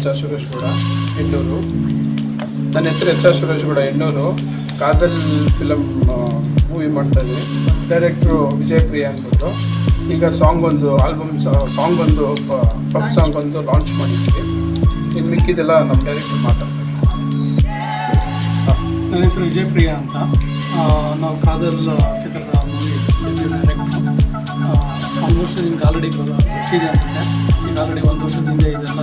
H R Suresh Gowda Hennur ನನ್ನ ಹೆಸರು H R Suresh Gowda Hennur Kaadal film movie ಮಾಡ್ತಾ ಇದ್ದೀನಿ. ಡೈರೆಕ್ಟ್ರು ವಿಜಯ್ ಪ್ರಿಯ ಅಂದ್ಬಿಟ್ಟು. ಈಗ ಸಾಂಗ್ ಒಂದು ಆಲ್ಬಮ್ ಸಾಂಗ್ ಒಂದು ಪಪ್ ಸಾಂಗ್ ಒಂದು ಲಾಂಚ್ ಮಾಡಿದ್ದೀವಿ ಇನ್ನು ಮಿಕ್ಕಿದೆಲ್ಲ ನಮ್ಮ ಡೈರೆಕ್ಟ್ರು ಮಾತಾಡ್ತೀವಿ ನನ್ನ ಹೆಸರು ವಿಜಯ್ ಪ್ರಿಯಾ ಅಂತ ನಾವು ಕಾದಲ್ ಚಿತ್ರದ ಮೂವಿ ಆಲ್ಮೋಸ್ಟ್ ನಿಮ್ಗೆ ಆಲ್ರೆಡಿ ಗೊತ್ತಿದೆ ಈಗ ಆಲ್ರೆಡಿ ಒಂದು ವರ್ಷದಿಂದ ಇದೆಲ್ಲ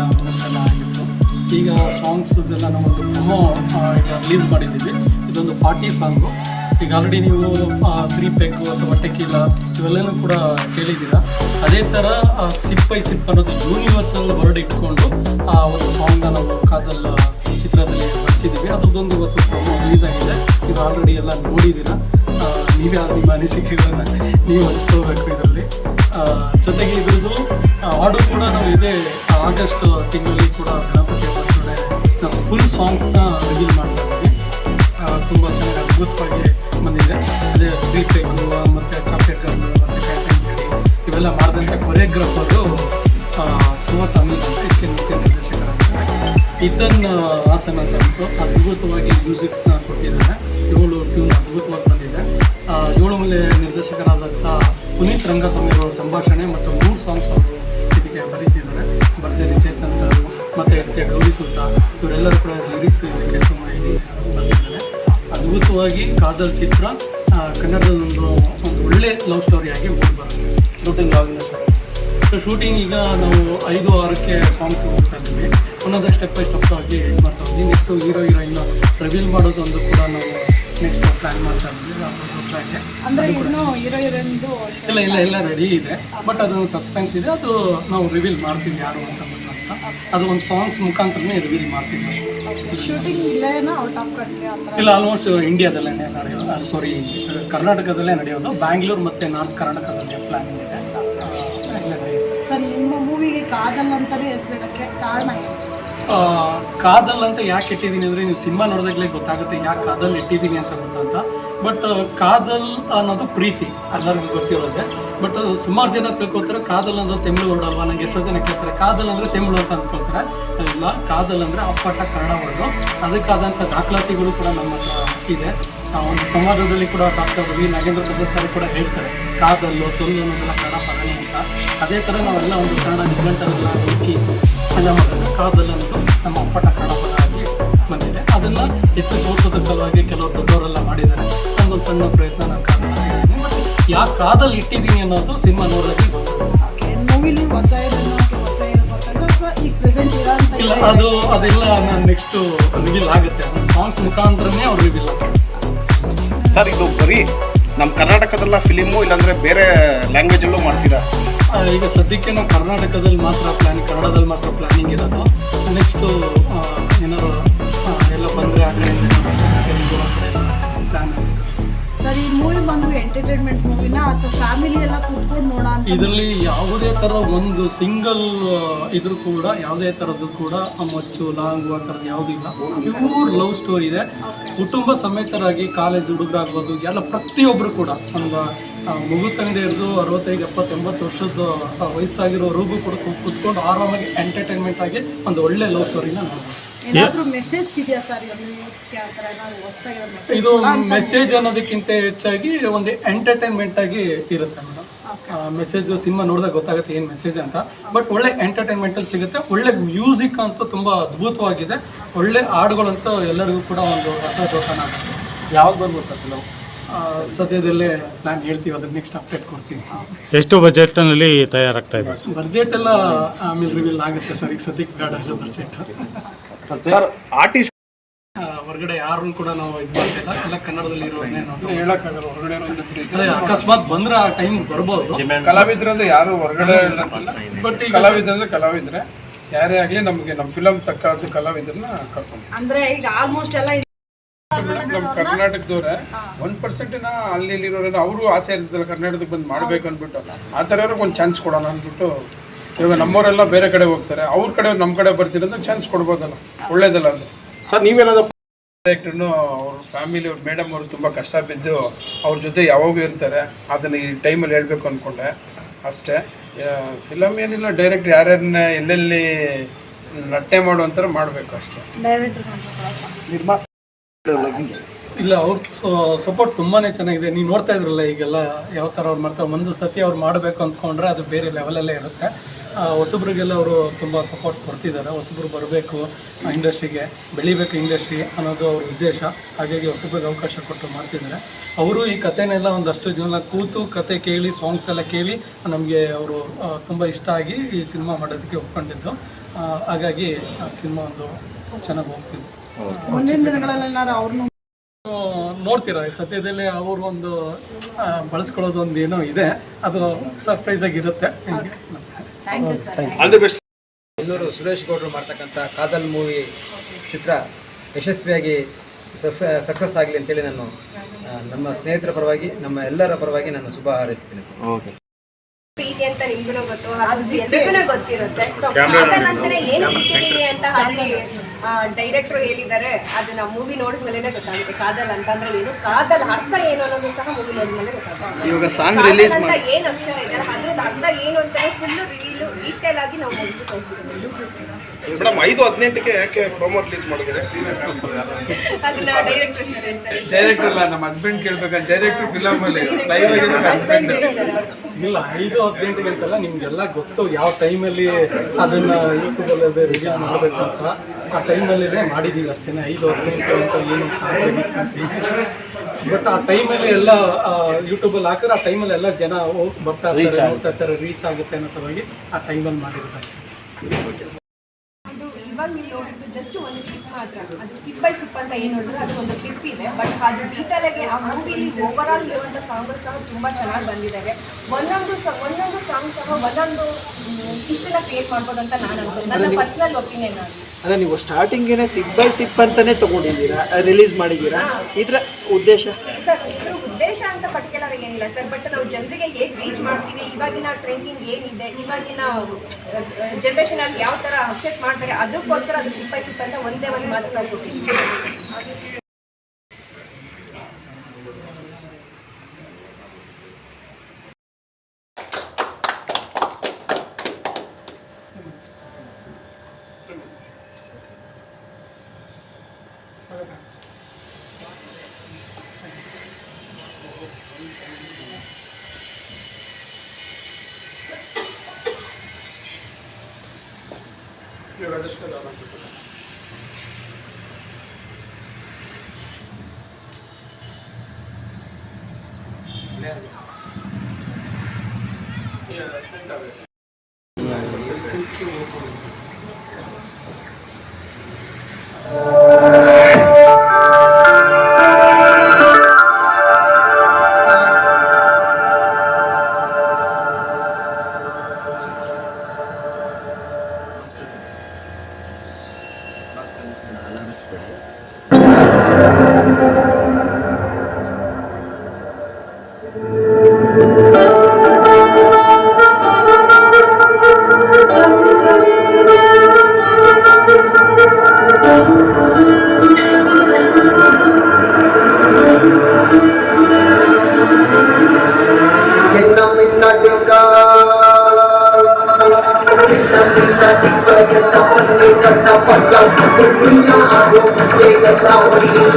ಈಗ ಸಾಂಗ್ಸ್ ಇದೆಲ್ಲ ನಾವೊಂದು ಪ್ರೊಮೋ ಈಗ ರಿಲೀಸ್ ಮಾಡಿದ್ದೀವಿ. ಇದೊಂದು ಪಾರ್ಟಿ ಸಾಂಗು ಈಗ ಆಲ್ರೆಡಿ ನೀವು ತ್ರೀ ಪೆಗ್ ಅಥವಾ ಟೆಕಿಲ್ಲ ಇವೆಲ್ಲನೂ ಕೂಡ ಕೇಳಿದ್ದೀರಾ? ಅದೇ ಥರ ಸಿಪ್ ಐ ಸಿಪ್ ಅನ್ನೋದು ಯೂನಿವರ್ಸಲ್ ವರ್ಡ್ ಇಟ್ಕೊಂಡು, ಆ, ಒಂದು ಸಾಂಗ್ನ ನಾವು ಕಾದಲ್ಲ ಚಿತ್ರದಲ್ಲಿ ಬಳಸಿದ್ದೀವಿ ಅದ್ರದ್ದೊಂದು ಇವತ್ತು ಪ್ರೊಮೋ ರಿಲೀಸ್ ಆಗಿದೆ. ನೀವು ಆಲ್ರೆಡಿ ಎಲ್ಲ ನೋಡಿದ್ದೀರಾ? ನೀವೇ ನಿಮ್ಮ ಅನಿಸಿಕೆಗಳನ್ನ ನೀವು ಹಂಚ್ಕೋಬೇಕು ಇದರಲ್ಲಿ. ಜೊತೆಗೆ ಇದ್ರದ್ದು ಆರ್ಡರ್ ಕೂಡ ನಾವು ಇದೇ ಆಗಸ್ಟ್ ತಿಂಗಳಲ್ಲಿ ಕೂಡ ಗಣಪತಿ ಫುಲ್ ಸಾಂಗ್ಸ್ನ ರಿವೀಲ್ ಮಾಡ್ತಾ ಇದ್ದೀವಿ ತುಂಬ ಚೆನ್ನಾಗಿ ಅದ್ಭುತವಾಗಿ ಬಂದಿದೆ. ಅದೇ ಬೀಟೆಕ್ಕು ಮತ್ತು ಗರ್ಲು ಮತ್ತು ಕ್ಯಾಂಟೀನ್ ಹೇಳಿ ಇವೆಲ್ಲ ಮಾಡಿದಂಥ ಕೊರಿಯೋಗ್ರಾಫರು ಸುಹಾಸ್ ಅಮಿತ್ ಅಂತ ಇದಕ್ಕೆ ನೃತ್ಯ ನಿರ್ದೇಶಕರ ಇತನ್ ಹಾಸನ ಅಂತ ಅದ್ಭುತವಾಗಿ ಮ್ಯೂಸಿಕ್ಸ್ನ ಕೊಟ್ಟಿದ್ದಾರೆ. ಏಳು ಟ್ಯೂನ್ ಅದ್ಭುತವಾಗಿ ಬಂದಿದೆ. ಏಳು ಮೇಲೆ ನಿರ್ದೇಶಕರಾದಂಥ ಪುನೀತ್ ರಂಗಸ್ವಾಮಿ ಅವರ ಸಂಭಾಷಣೆ ಮತ್ತು ಮೂರು ಸಾಂಗ್ಸ್ ಅವರು ಇದಕ್ಕೆ ಬರೀತಿದ್ದಾರೆ ಭರ್ಜರಿ ಚೇತನ್ ಸರ್ ಮತ್ತು ಇದಕ್ಕೆ ಗೌರಿ ಸುಲ್ತಾ ಇವರೆಲ್ಲರೂ ಕೂಡ ಲಿರಿಕ್ಸ್ ಇದಕ್ಕೆ ತುಂಬ ಇದು ಬಂದಿದ್ದಾರೆ ಅದ್ಭುತವಾಗಿ ಕಾದಲ್ ಚಿತ್ರ ಕನ್ನಡದಲ್ಲೊಂದು ಒಂದು ಒಳ್ಳೆ ಲವ್ ಸ್ಟೋರಿಯಾಗಿ ಮೂಡಿ ಬರುತ್ತೆ ಶೂಟಿಂಗ್ ಆಗಿನ ಸೊ ಶೂಟಿಂಗ್ ಈಗ ನಾವು ಐದು ಆರಕ್ಕೆ ಸಾಂಗ್ಸ್ ಹೋಗ್ತಾ ಇದ್ದೀವಿ ಒಂದೊಂದು ಸ್ಟೆಪ್ ಬೈ ಸ್ಟೆಪ್ ಆಗಿ ಇದು ಮಾಡ್ತಾ ಇದ್ವಿ ನೆಕ್ಸ್ಟ್ ಹೀರೋ ಹೀರೋಯಿನ್ ರಿವೀಲ್ ಮಾಡೋದೊಂದು ಕೂಡ ನಾವು ನೆಕ್ಸ್ಟ್ ಪ್ಲ್ಯಾನ್ ಮಾಡ್ತಾ ಇದ್ದೀವಿ ಇಲ್ಲ ಇಲ್ಲ ಎಲ್ಲ ರೆಡಿ ಇದೆ ಬಟ್ ಅದೊಂದು ಸಸ್ಪೆನ್ಸ್ ಇದೆ ಅದು ನಾವು ರಿವೀಲ್ ಮಾಡ್ತೀವಿ ಯಾರು ಅಂತ ಅದು ಒಂದು ಸಾಂಗ್ಸ್ ಮುಖಾಂತರನೇ ರಿವೀಲ್ ಥರ? ಇಲ್ಲ ಆಲ್ಮೋಸ್ಟ್ ಇಂಡಿಯಾದಲ್ಲೇ ನಡೆಯೋದು. ಸಾರಿ ಕರ್ನಾಟಕದಲ್ಲೇ ನಡೆಯೋದು. ಬ್ಯಾಂಗ್ಳೂರ್ ಮತ್ತು ನಾರ್ತ್ ಕರ್ನಾಟಕದಲ್ಲಿ ಪ್ಲ್ಯಾನಿಂಗ್ ಇದೆ. ಸರ್ ನಿಮ್ಮ ಮೂವಿಗೆ ಕಾದಲ್ ಅಂತಾನೆ ಹೆಸರಿಡಕ್ಕೆ ಕಾರಣ ಆ, ಕಾದಲ್ ಅಂತ ಯಾಕೆ ಇಟ್ಟಿದ್ದೀನಿ ಅಂದರೆ ನೀವು ಸಿನಿಮಾ ನೋಡಿದಾಗಲೇ ಗೊತ್ತಾಗುತ್ತೆ ಯಾಕೆ ಕಾದಲ್ ಇಟ್ಟಿದ್ದೀನಿ ಅಂತ ಗೊತ್ತಂತ ಬಟ್ ಕಾದಲ್ ಅನ್ನೋದು ಪ್ರೀತಿ ಎಲ್ಲರಿಗೂ ಗೊತ್ತಿರೋದೆ. ಬಟ್ ಸುಮಾರು ಜನ ತಿಳ್ಕೊತಾರೆ ಕಾದಲ್ ಅಂದ್ರೆ ತಮಿಳು ವರ್ಡ್ ಅಲ್ವಾ? ನನಗೆ ಎಷ್ಟೋ ಜನ ಕೇಳ್ತಾರೆ, ಕಾದಲ್ ಅಂದರೆ ತಮಿಳು ಅಂತ ಅಂದ್ಕೊಳ್ತಾರೆ. ಇಲ್ಲ, ಕಾದಲ್ ಅಂದರೆ ಅಪ್ಪಟ ಕನ್ನಡ ವರ್ಡು ಅದಕ್ಕಾದಂಥ ದಾಖಲಾತಿಗಳು ಕೂಡ ನಮ್ಮ ಹತ್ರ ಇದೆ. ಒಂದು ಸಮಾಜದಲ್ಲಿ ಕೂಡ doctor V Nagendra Prasad sir ಕೂಡ ಹೇಳ್ತಾರೆ, ಕಾದಲ್ಲು ಸೊಲ್ಲು ಅನ್ನೋದೆಲ್ಲ ಕನ್ನಡ ಪದನೆ ಅಂತ. ಅದೇ ಥರ ನಾವೆಲ್ಲ ಒಂದು ಕನ್ನಡ ನಿಘಂಟನೆಲ್ಲ ಹುಡುಕಿ ಎಲ್ಲ ಮಾಡಿದ್ರೆ ಕಾದಲ್ ಅಂತ ನಮ್ಮ ಅಪ್ಪಟ ಕನ್ನಡ ಪದ ಆಗಿ ಬಂದಿದೆ. ಅದನ್ನು ಹೆಚ್ಚು ತೋರಿಸೋದ್ರ ಸಲುವಾಗಿ ಕೆಲವರು ದೊಡ್ಡವರೆಲ್ಲ ಮಾಡಿದ್ದಾರೆ. ನನ್ನೊಂದು ಸಣ್ಣ ಪ್ರಯತ್ನ ನಾನು ಕಾಣ್ತೀನಿ. ಯಾಕೆ ಕಾದಲ್ಲಿ ಇಟ್ಟಿದ್ದೀನಿ ಅನ್ನೋದು ಸಿನಿಮಾ ನೋಡೋದಕ್ಕೆ ಗೊತ್ತು ಮೂವಿಲಿ ಹೊಸ ಹೊಸ ಅಥವಾ ಈಗ ಪ್ರೆಸೆಂಟ್ ಇರೋ ಇಲ್ಲ ಅದು ಅದೆಲ್ಲ ನಾನು ನೆಕ್ಸ್ಟು ರಿವೀಲ್ ಆಗುತ್ತೆ. ಸಾಂಗ್ಸ್ ಮುಖಾಂತರನೇ ಅವ್ರು ರಿವೀಲ್ ಆಗುತ್ತೆ ಸರ್ ಇದು ಬರೀ ನಮ್ಮ ಕರ್ನಾಟಕದಲ್ಲ ಫಿಲಿಮು ಇಲ್ಲಾಂದ್ರೆ ಬೇರೆ ಲ್ಯಾಂಗ್ವೇಜಲ್ಲೂ ಮಾಡ್ತೀರಾ? ಈಗ ಸದ್ಯಕ್ಕೆ ನಾವು ಕರ್ನಾಟಕದಲ್ಲಿ ಮಾತ್ರ ಪ್ಲಾನ್ ಕನ್ನಡದಲ್ಲಿ ಮಾತ್ರ ಪ್ಲಾನಿಂಗ್ ಇರೋದು. ನೆಕ್ಸ್ಟು ಏನಾದ್ರು ಎಲ್ಲ ಬಂದರೆ ಆ ಎಂಟರ್ಟೈನ್ಮೆಂಟ್ ಮೂವಿನ ಅಥವಾ ಫ್ಯಾಮಿಲಿ ಎಲ್ಲ ಕೂತ್ಕೊಂಡು ನೋಡೋಣ ಇದರಲ್ಲಿ ಯಾವುದೇ ಥರ ಒಂದು ಸಿಂಗಲ್ ಇದ್ರೂ ಕೂಡ ಯಾವುದೇ ಥರದ್ದು ಕೂಡ ಮಚ್ಚು ಲಾಂಗ್ ಆ ಥರದ್ದು ಯಾವುದೂ ಇಲ್ಲ. ಪ್ಯೂರ್ ಲವ್ ಸ್ಟೋರಿ ಇದೆ. ಕುಟುಂಬ ಸಮೇತರಾಗಿ ಕಾಲೇಜ್ ಹುಡುಗರಾಗ್ಬೋದು ಎಲ್ಲ ಪ್ರತಿಯೊಬ್ಬರು ಕೂಡ. ಒಂದು ಮುಗು ತಂದೆ ಹಿಡಿದು ಅರವತ್ತೈದು ಎಪ್ಪತ್ತೊಂಬತ್ತು ವರ್ಷದ ವಯಸ್ಸಾಗಿರೋ ವಯಸ್ಸಾಗಿರೋರಿಗೂ ಕೂಡ ಕುತ್ಕೊಂಡು ಕೂತ್ಕೊಂಡು ಆರಾಮಾಗಿ ಎಂಟರ್ಟೈನ್ಮೆಂಟ್ ಆಗಿ ಒಂದು ಒಳ್ಳೆ ಲವ್ ಸ್ಟೋರಿನ ನೋಡ್ಬೋದು. ಏನಾದರೂ ಮೆಸೇಜ್ ಇದೆಯಾ ಸರ್ ಇದು ಮೆಸೇಜ್ ಅನ್ನೋದಕ್ಕಿಂತ ಹೆಚ್ಚಾಗಿ ಒಂದು ಎಂಟರ್ಟೈನ್ಮೆಂಟ್ ಆಗಿ ಇರುತ್ತೆ ಮೇಡಮ್ ಮೆಸೇಜ್ ಸಿನಿಮಾ ನೋಡಿದಾಗ ಗೊತ್ತಾಗುತ್ತೆ ಏನು ಮೆಸೇಜ್ ಅಂತ. ಬಟ್ ಒಳ್ಳೆ ಎಂಟರ್ಟೈನ್ಮೆಂಟಲ್ಲಿ ಸಿಗುತ್ತೆ. ಒಳ್ಳೆ ಮ್ಯೂಸಿಕ್ ಅಂತೂ ತುಂಬ ಅದ್ಭುತವಾಗಿದೆ. ಒಳ್ಳೆ ಹಾಡುಗಳಂತೂ ಎಲ್ಲರಿಗೂ ಕೂಡ ಒಂದು ಹೊಸ ಜೋತನ ಆಗುತ್ತೆ. ಯಾವ್ದು ಬರ್ಬೋದು ಸರ್ ನಾವು ಸದ್ಯದಲ್ಲೇ ನಾನು ಹೇಳ್ತೀವಿ ಅದನ್ನ ನೆಕ್ಸ್ಟ್ ಅಪ್ಡೇಟ್ ಕೊಡ್ತೀನಿ. ಎಷ್ಟು ಬಜೆಟ್ನಲ್ಲಿ ತಯಾರಾಗ್ತಾ ಇದೆ ಬಜೆಟ್ ಎಲ್ಲ ಆಮೇಲೆ ರಿವೀಲ್ ಆಗುತ್ತೆ ಸರ್ ಈಗ ಸದ್ಯಕ್ಕೆ ಬೇಡ ಬಜೆಟ್. ಸರ್ ಆರ್ಟಿಸ್ಟ್ ಹೊರಗಡೆ ಯಾರನ್ನು ಕೂಡ ನಾವು ಇದು ಮಾಡ್ತಿಲ್ಲ. ಎಲ್ಲ ಕನ್ನಡದಲ್ಲಿ ಇರೋದನ್ನೇ ನಾವು. ಹೇಳಕ್ಕಾಗಲ್ಲ ಹೊರಗಡೆ ಅದೇ ಅಕಸ್ಮಾತ್ ಬಂದ್ರೆ ಆ ಟೈಮ್ ಬರ್ಬೋದು. ಕಲಾವಿದ್ರಂದ್ರೆ ಯಾರು ಹೊರಗಡೆ ಬಟ್ ಕಲಾವಿದ್ರಂದ್ರೆ ಕಲಾವಿದ್ರೆ ಯಾರೇ ಆಗಲಿ ನಮಗೆ ನಮ್ಮ ಫಿಲಮ್ ತಕ್ಕ ಕಲಾವಿದ್ರನ್ನ ಕರ್ಕೊಂಡ್ ಅಂದ್ರೆ ಈಗ ಆಲ್ಮೋಸ್ಟ್ ಎಲ್ಲ ನಮ್ಮ ಕರ್ನಾಟಕದವ್ರೆ ಒನ್ ಪರ್ಸೆಂಟ್ನ ಅಲ್ಲಿ ಇಲ್ಲಿರೋರೇನೋ ಅವರು ಆಸೆ ಇರ್ತದಲ್ಲ ಕರ್ನಾಟಕಕ್ಕೆ ಬಂದು ಮಾಡ್ಬೇಕು ಅಂದ್ಬಿಟ್ಟು. ಆ ಥರ ಒಂದು ಚಾನ್ಸ್ ಕೊಡೋಣ ಅಂದ್ಬಿಟ್ಟು ಇವಾಗ ನಮ್ಮವರೆಲ್ಲ ಬೇರೆ ಕಡೆ ಹೋಗ್ತಾರೆ. ಅವ್ರ ಕಡೆ ನಮ್ಮ ಕಡೆ ಬರ್ತಿರೋದು ಚಾನ್ಸ್ ಕೊಡ್ಬೋದಲ್ಲ. ಒಳ್ಳೇದಲ್ಲ ಅದು. ಸರ್ ನೀವೇನಾದ್ರು ಡೈರೆಕ್ಟ್ರು ಅವ್ರ ಫ್ಯಾಮಿಲಿ ಅವ್ರ ಮೇಡಮ್ ಅವರು ತುಂಬ ಕಷ್ಟ ಬಿದ್ದು ಅವ್ರ ಜೊತೆ ಯಾವಾಗೂ ಇರ್ತಾರೆ. ಅದನ್ನು ಈ ಟೈಮಲ್ಲಿ ಹೇಳಬೇಕು ಅಂದ್ಕೊಂಡೆ ಅಷ್ಟೇ. ಫಿಲಮ್ ಏನಿಲ್ಲ ಡೈರೆಕ್ಟ್ ಯಾರ್ಯಾರನ್ನ ಎಲ್ಲೆಲ್ಲಿ ನಟನೆ ಮಾಡುವಂಥ ಮಾಡಬೇಕು ಅಷ್ಟೇ. ಡೈರೆಕ್ಟರ್ ಇಲ್ಲ ಅವ್ರ ಸಪೋರ್ಟ್ ತುಂಬಾ ಚೆನ್ನಾಗಿದೆ. ನೀವು ನೋಡ್ತಾ ಇದ್ರಲ್ಲ ಈಗೆಲ್ಲ ಯಾವ ಥರ ಅವ್ರು ಮಾಡ್ತಾರೆ. ಒಂದು ಸತಿ ಅವ್ರು ಮಾಡಬೇಕು ಅಂದ್ಕೊಂಡ್ರೆ ಅದು ಬೇರೆ ಲೆವೆಲಲ್ಲೇ ಇರುತ್ತೆ. ಹೊಸಬ್ರಿಗೆಲ್ಲ ಅವರು ತುಂಬ ಸಪೋರ್ಟ್ ಕೊಡ್ತಿದ್ದಾರೆ. ಹೊಸಬ್ರು ಬರಬೇಕು ಇಂಡಸ್ಟ್ರಿಗೆ ಬೆಳಿಬೇಕು ಇಂಡಸ್ಟ್ರಿ ಅನ್ನೋದು ಅವ್ರ ಉದ್ದೇಶ. ಹಾಗಾಗಿ ಹೊಸಬ್ರಿಗೆ ಅವಕಾಶ ಕೊಟ್ಟು ಮಾಡ್ತಿದ್ದಾರೆ. ಅವರು ಈ ಕಥೆನೆಲ್ಲ ಒಂದಷ್ಟು ಜನ ಕೂತು ಕತೆ ಕೇಳಿ ಸಾಂಗ್ಸ್ ಎಲ್ಲ ಕೇಳಿ ನಮಗೆ ಅವರು ತುಂಬ ಇಷ್ಟ ಆಗಿ ಈ ಸಿನಿಮಾ ಮಾಡೋದಕ್ಕೆ ಒಪ್ಕೊಂಡಿದ್ದು. ಆ, ಹಾಗಾಗಿ ಸಿನಿಮಾ ಒಂದು ಚೆನ್ನಾಗಿ ಹೋಗ್ತಿದೆ. ಮುಂದಿನ ದಿನಗಳಲ್ಲೆಲ್ಲಾರು ಅವ್ರನ್ನೂ ಆ, ನೋಡ್ತೀರಾ? ಈ ಸದ್ಯದಲ್ಲೇ ಅವರು ಒಂದು ಆ, ಬಳಸ್ಕೊಳ್ಳೋದು ಒಂದು ಏನೋ ಇದೆ. ಅದು ಸರ್ಪ್ರೈಸ್ ಆಗಿರುತ್ತೆ. ನಿಮಗೆ thank you sir all the best ಇನ್ನೂರು ಸುರೇಶ್ ಗೌಡರು ಮಾಡ್ತಕ್ಕಂಥ ಕಾದಲ್ ಮೂವಿ ಚಿತ್ರ ಯಶಸ್ವಿಯಾಗಿ ಸಕ್ಸಸ್ ಆಗಲಿ ಅಂತೇಳಿ ನಾನು ಆ, ನಮ್ಮ ಸ್ನೇಹಿತರ ಪರವಾಗಿ ನಮ್ಮ ಎಲ್ಲರ ಪರವಾಗಿ ನಾನು ಶುಭ ಹಾರೈಸ್ತೀನಿ ಸರ್ ಓಕೆ ಪ್ರೀತಿ ಅಂತ ನಿಮ್ಗೂ ಗೊತ್ತು ಅದು ಎಲ್ರಿಗೂ ಗೊತ್ತಿರುತ್ತೆ. ಸೊ ಏನ್ ಅಂತ ಅಲ್ಲಿ ಡೈರೆಕ್ಟರ್ ಹೇಳಿದ್ದಾರೆ ಅದನ್ನ ಮೂವಿ ನೋಡಿದ ಮೇಲೆ ಗೊತ್ತಾಗುತ್ತೆ ಕಾದಲ್ ಅಂತಂದ್ರೆ ಏನು? ಕಾದಲ್ ಅರ್ಥ ಏನು ಅನ್ನೋದು ಸಹ ಮೂವಿ ನೋಡಿದ ಮೇಲೆ ಗೊತ್ತಾಗುತ್ತೆ. ಇವಾಗ ಸಾಂಗ್ ಅಂತ ಏನ್ ಅಕ್ಷರ ಇದೆ ಅದ್ರದ್ದು ಅರ್ಥ ಏನು ಅಂತ ಫುಲ್ ರಿವೀಲು ಡೀಟೇಲ್ ಆಗಿ ನಾವು ಮೂವಿ ತೋರಿಸಿದ್ದೀವಿ. ಮೇಡಮ್ ಐದು ಹದಿನೆಂಟಕ್ಕೆ ಯಾಕೆ ಪ್ರೊಮೋ ರಿಲೀಸ್ ಮಾಡಿದ್ರೆ ಅದನ್ನ ಡೈರೆಕ್ಟರ್ ಸರ್ ಹೇಳ್ತಾರೆ. ಡೈರೆಕ್ಟರ್ ಅಲ್ಲ ನಮ್ಮ ಹಸ್ಬೆಂಡ್ ಕೇಳ್ಬೇಕಂತ ಡೈರೆಕ್ಟರ್ ಫಿಲಮ್ ಅಲ್ಲಿ ಲೈವ್ ಆಗಿ ಹಸ್ಬೆಂಡ್ ಇಲ್ಲ ಐದು ಹದಿನೆಂಟಿಗೆ ಅಂತಲ್ಲ ನಿಮಗೆಲ್ಲ ಗೊತ್ತು ಯಾವ ಟೈಮಲ್ಲಿ ಅದನ್ನ ಯೂಟ್ಯೂಬಲ್ಲಿ ಅದು ರಿಲೀಸ್ ಮಾಡಬೇಕು ಅಂತ. ಆ ಟೈಮಲ್ಲಿನೇ ಮಾಡಿದ್ದೀವಿ ಅಷ್ಟೇ ಐದು ಹದಿನೆಂಟು ಅಂತ ಏನು ಸಾಹಸ ಎನಿಸ್ಕೊಂತೀವಿ ಬಟ್ ಆ ಟೈಮಲ್ಲಿ ಎಲ್ಲ ಯೂಟ್ಯೂಬಲ್ಲಿ ಹಾಕಿದ್ರೆ ಆ ಟೈಮಲ್ಲಿ ಎಲ್ಲ ಜನ ಹೋಗಿ ಬರ್ತಾ ಇರ್ತಾರೆ ನೋಡ್ತಾ ಇರ್ತಾರೆ ರೀಚ್ ಆಗುತ್ತೆ ಅನ್ನೋ ಸಲುವಾಗಿ ಆ ಟೈಮಲ್ಲಿ ಮಾಡಿರೋದು ಅಷ್ಟೇ ಇದು ಇವಾಗ ನೀವು ನೋಡಿದ್ದು ಜಸ್ಟ್ ಒಂದು ಕ್ಲಿಪ್ ಮಾತ್ರ. ಅದು ಸಿಪ್ ಬೈ ಸಿಪ್ ಅಂತ ಏನು ನೋಡಿದ್ರು ಅದು ಒಂದು ಕ್ಲಿಪ್ ಇದೆ. ಬಟ್ ಅದು ಡೀಟೇಲ್ ಆಗಿ ಆ ಮೂವಿಲಿ ಓವರ್ ಆಲ್ ಇರುವಂಥ ಸಾಂಗ್ಗಳು ಸಹ ತುಂಬಾ ಚೆನ್ನಾಗಿ ಬಂದಿದ್ದಾವೆ ಒಂದೊಂದು ಸ ಒಂದೊಂದು ಸಾಂಗ್ ಸಹ ಒಂದೊಂದು ಇಷ್ಟೆಲ್ಲ ಕ್ರಿಯೇಟ್ ಮಾಡ್ಬೋದು ಅಂತ ನಾನು ಅನ್ಕೊಂಡು. ನನ್ನ ಪರ್ಸನಲ್ ಒಪಿನಿಯನ್ ನಾನು. ಅಂದ್ರೆ ನೀವು ಸ್ಟಾರ್ಟಿಂಗೇನೆ ಸಿಪ್ ಬೈ ಸಿಪ್ ಅಂತಾನೆ ತಗೊಂಡಿದ್ದೀರಾ ರಿಲೀಸ್ ಮಾಡಿದ್ದೀರಾ? ಇದ್ರ ಉದ್ದೇಶ? ಸರ್ ಉದ್ದೇಶ ಅಂತ ಪರ್ಟಿಕ್ಯುಲರ್ ಏನಿಲ್ಲ ಸರ್ ಬಟ್ ನಾವು ಜನರಿಗೆ ಹೇಗೆ ರೀಚ್ ಮಾಡ್ತೀವಿ, ಇವಾಗಿನ ಟ್ರೆಂಡಿಂಗ್ ಏನಿದೆ, ಇವಾಗಿನ ಜನರೇಷನ್ ಅಲ್ಲಿ ಯಾವ ತರ ಅಕ್ಸೆಪ್ಟ್ ಮಾಡ್ತಾರೆ ಅದಕ್ಕೋಸ್ಕರ ಅದು ಸಿಪ್ ಅಂತ ಒಂದೇ ಒಂದು ಮಾತು ನಿನ್ನ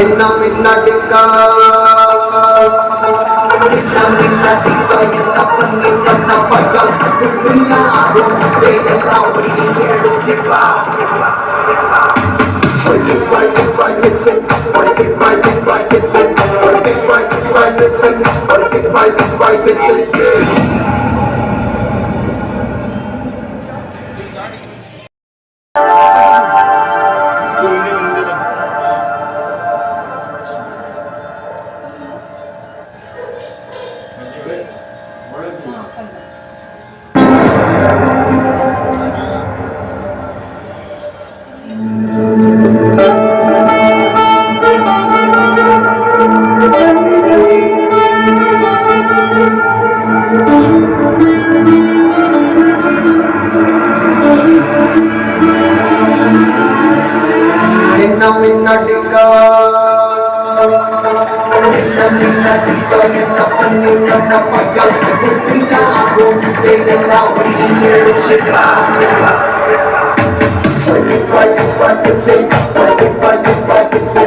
எண்ணம் இல்லாட்டிக்கா எண்ணம் இல்லாட்டிக்கா எல்லாம் பண்ணி என்ன பக்கா யாரும் எல்லாம் ஒளி எடுத்துப்பா Yeah. నటికా నిన్న నిన్న టిక ఎల్ల పుణ్య నన్న పగ్గల్ పుట్టిలా ఆగోగితే ఎల్ల ఒడియేడు సిగ్రా సిగ్రా సిగ్రా సిగ్రా సిగ్రా సిగ్రా